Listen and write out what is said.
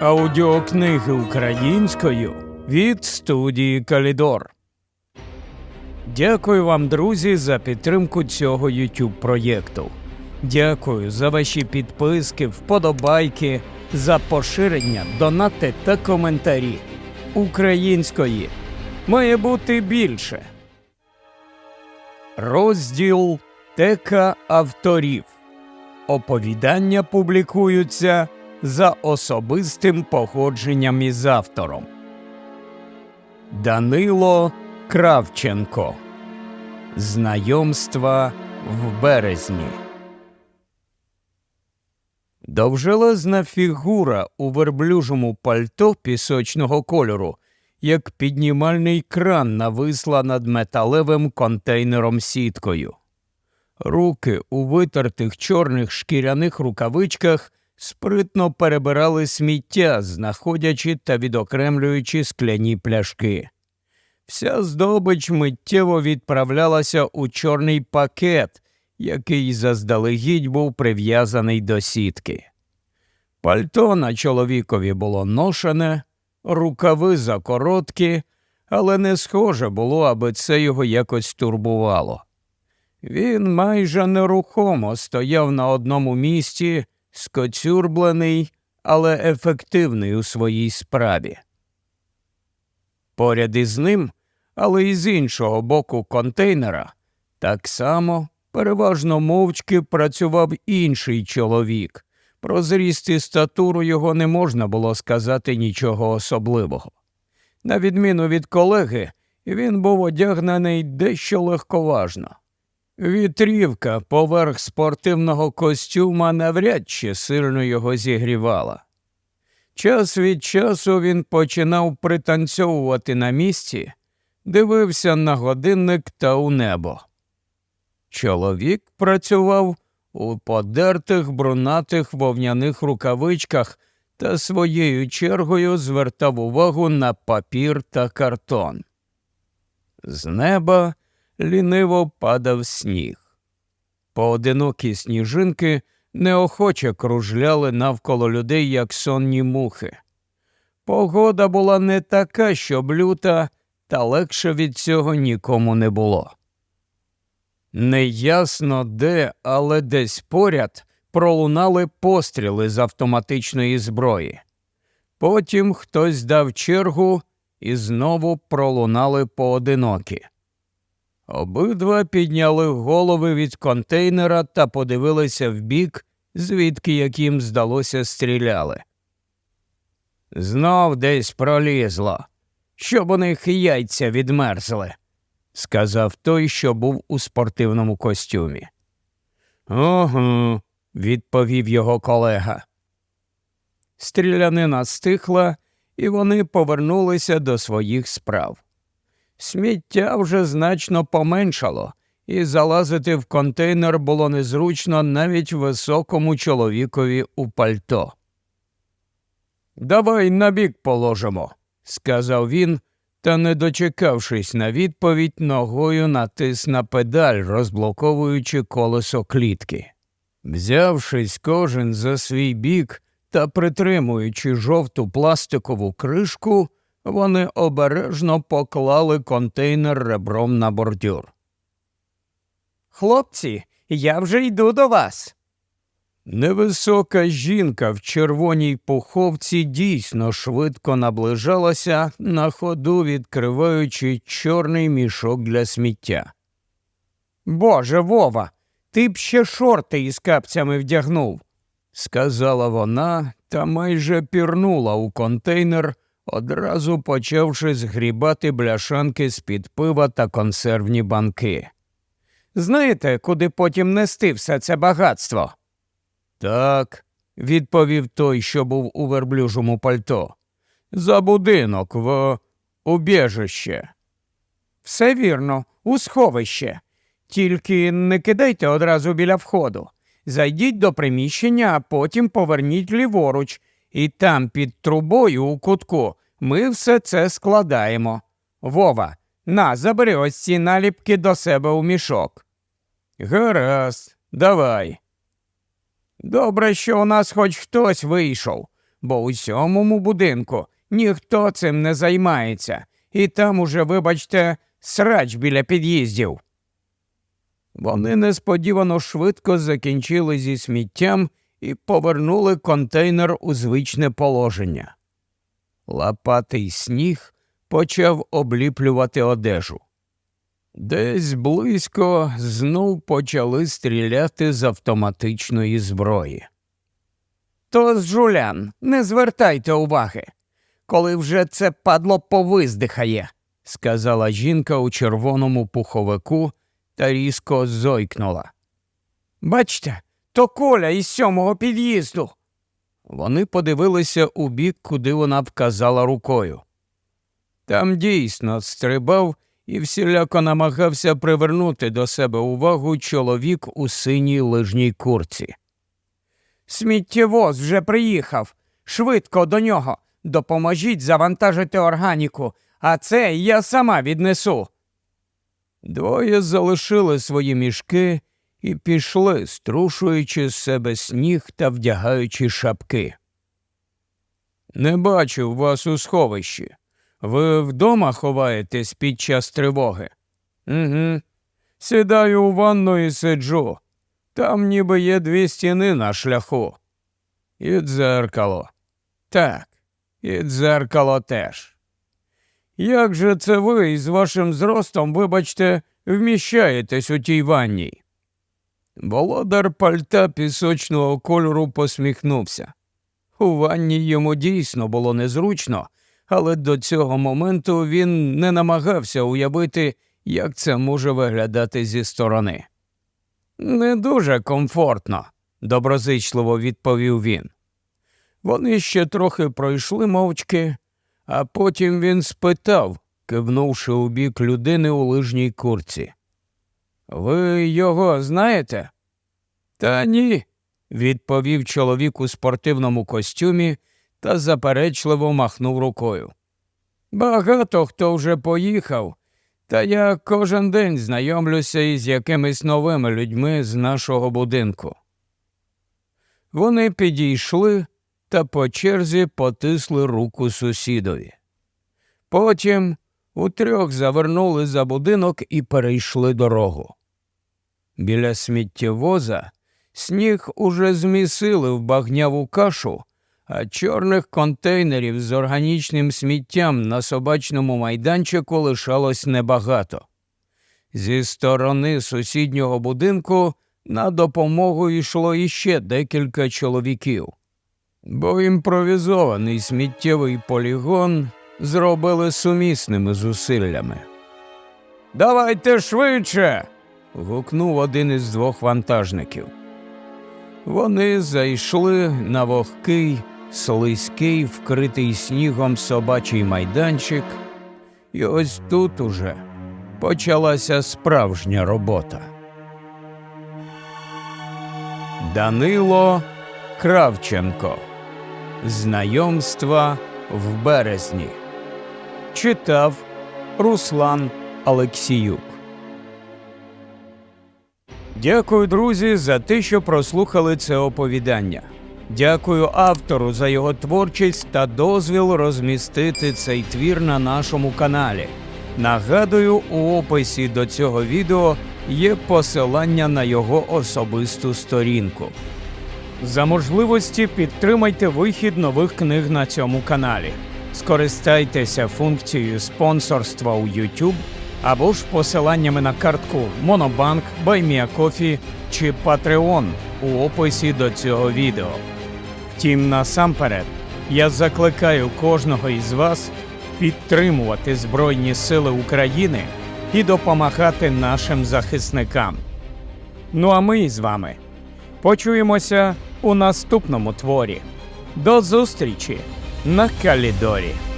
Аудіокниги українською від студії Калідор. Дякую вам, друзі, за підтримку цього YouTube проєкту. Дякую за ваші підписки, вподобайки, за поширення, донати та коментарі. Української має бути більше. Розділ Тека авторів. Оповідання публікуються за особистим погодженням із автором. Данило Кравченко. Знайомства в березні. Довжелезна фігура у верблюжому пальто пісочного кольору, як піднімальний кран нависла над металевим контейнером сіткою. Руки у витертих чорних шкіряних рукавичках спритно перебирали сміття, знаходячи та відокремлюючи скляні пляшки. Вся здобич миттєво відправлялася у чорний пакет, який заздалегідь був прив'язаний до сітки. Пальто на чоловікові було ношене, рукави закороткі, але не схоже було, аби це його якось турбувало. Він майже нерухомо стояв на одному місці, скоцюрблений, але ефективний у своїй справі. Поряд із ним, але й з іншого боку контейнера, так само переважно мовчки працював інший чоловік. Про зріст і статуру його не можна було сказати нічого особливого. На відміну від колеги, він був одягнений дещо легковажно. Вітрівка поверх спортивного костюма навряд чи сильно його зігрівала. Час від часу він починав пританцьовувати на місці, дивився на годинник та у небо. Чоловік працював у подертих брунатих вовняних рукавичках та своєю чергою звертав увагу на папір та картон. З неба ліниво падав сніг. Поодинокі сніжинки неохоче кружляли навколо людей, як сонні мухи. Погода була не така, щоб люта, та легше від цього нікому не було. Неясно де, але десь поряд пролунали постріли з автоматичної зброї. Потім хтось дав чергу і знову пролунали поодинокі. Обидва підняли голови від контейнера та подивилися вбік, звідки як їм здалося стріляли. Знов десь пролізло, щоб у них яйця відмерзли, сказав той, що був у спортивному костюмі. Ого, відповів його колега. Стрілянина стихла, і вони повернулися до своїх справ. Сміття вже значно поменшало, і залазити в контейнер було незручно навіть високому чоловікові у пальто. Давай набік положимо, сказав він, та, не дочекавшись на відповідь, ногою натис на педаль, розблоковуючи колесо клітки. Взявшись кожен за свій бік та притримуючи жовту пластикову кришку, вони обережно поклали контейнер ребром на бордюр. Хлопці, я вже йду до вас. Невисока жінка в червоній пуховці дійсно швидко наближалася, на ходу відкриваючи чорний мішок для сміття. Боже Вова, ти б ще шорти із капцями вдягнув, сказала вона та майже пірнула у контейнер, одразу почавши згрібати бляшанки з під пива та консервні банки. Знаєте, куди потім нести все це багатство? Так, відповів той, що був у верблюжому пальто. За будинок в убіжище. Все вірно, у сховище. Тільки не кидайте одразу біля входу. Зайдіть до приміщення, а потім поверніть ліворуч, і там під трубою у кутку ми все це складаємо. Вова, на, забери ось ці наліпки до себе у мішок. Гаразд, давай. Добре, що у нас хоч хтось вийшов. бо у сьомому будинку ніхто цим не займається, і там уже, вибачте, срач біля під'їздів. Вони несподівано швидко закінчили зі сміттям і повернули контейнер у звичне положення. Лопатий сніг почав обліплювати одежу. Десь близько знов почали стріляти з автоматичної зброї. То з жулян, не звертайте уваги, коли вже це падло повиздихає, сказала жінка у червоному пуховику та різко зойкнула. Бачте, то коля із сьомого під'їзду. Вони подивилися у бік, куди вона вказала рукою. Там дійсно стрибав і всіляко намагався привернути до себе увагу чоловік у синій лижній курці. Сміттєвоз вже приїхав. Швидко до нього. Допоможіть завантажити органіку, а це я сама віднесу. Двоє залишили свої мішки і пішли, струшуючи з себе сніг та вдягаючи шапки. Не бачив вас у сховищі. Ви вдома ховаєтесь під час тривоги? Угу. Сідаю у ванну і сиджу. Там ніби є дві стіни на шляху. І дзеркало. Так, і дзеркало теж. Як же це ви із вашим зростом, вибачте, вміщаєтесь у тій ванній? Володар пальта пісочного кольору посміхнувся. У ванні йому дійсно було незручно, але до цього моменту він не намагався уявити, як це може виглядати зі сторони. Не дуже комфортно, доброзичливо відповів він. Вони ще трохи пройшли мовчки, а потім він спитав, кивнувши у бік людини у лижній курці. Ви його знаєте? Та ні, відповів чоловік у спортивному костюмі та заперечливо махнув рукою. Багато хто вже поїхав, та я кожен день знайомлюся із якимись новими людьми з нашого будинку. Вони підійшли та по черзі потисли руку сусідові. Потім утрьох завернули за будинок і перейшли дорогу. Біля сміттєвоза сніг уже змісили в багняву кашу, а чорних контейнерів з органічним сміттям на собачному майданчику лишалось небагато. Зі сторони сусіднього будинку на допомогу йшло іще декілька чоловіків, бо імпровізований сміттєвий полігон зробили сумісними зусиллями. Давайте швидше. Гукнув один із двох вантажників. Вони зайшли на вогкий, слизький, вкритий снігом собачий майданчик, і ось тут уже почалася справжня робота. Данило Кравченко. Знайомства в березні. Читав Руслан Алексіюк. Дякую, друзі, за те, що прослухали це оповідання. Дякую автору за його творчість та дозвіл розмістити цей твір на нашому каналі. Нагадую, у описі до цього відео є посилання на його особисту сторінку. За можливості підтримайте вихід нових книг на цьому каналі. Скористайтеся функцією спонсорства у YouTube або ж посиланнями на картку Monobank, BuyMeACoffee чи Patreon у описі до цього відео. Втім, насамперед, я закликаю кожного із вас підтримувати Збройні Сили України і допомагати нашим захисникам. Ну а ми з вами почуємося у наступному творі. До зустрічі на Калідорі!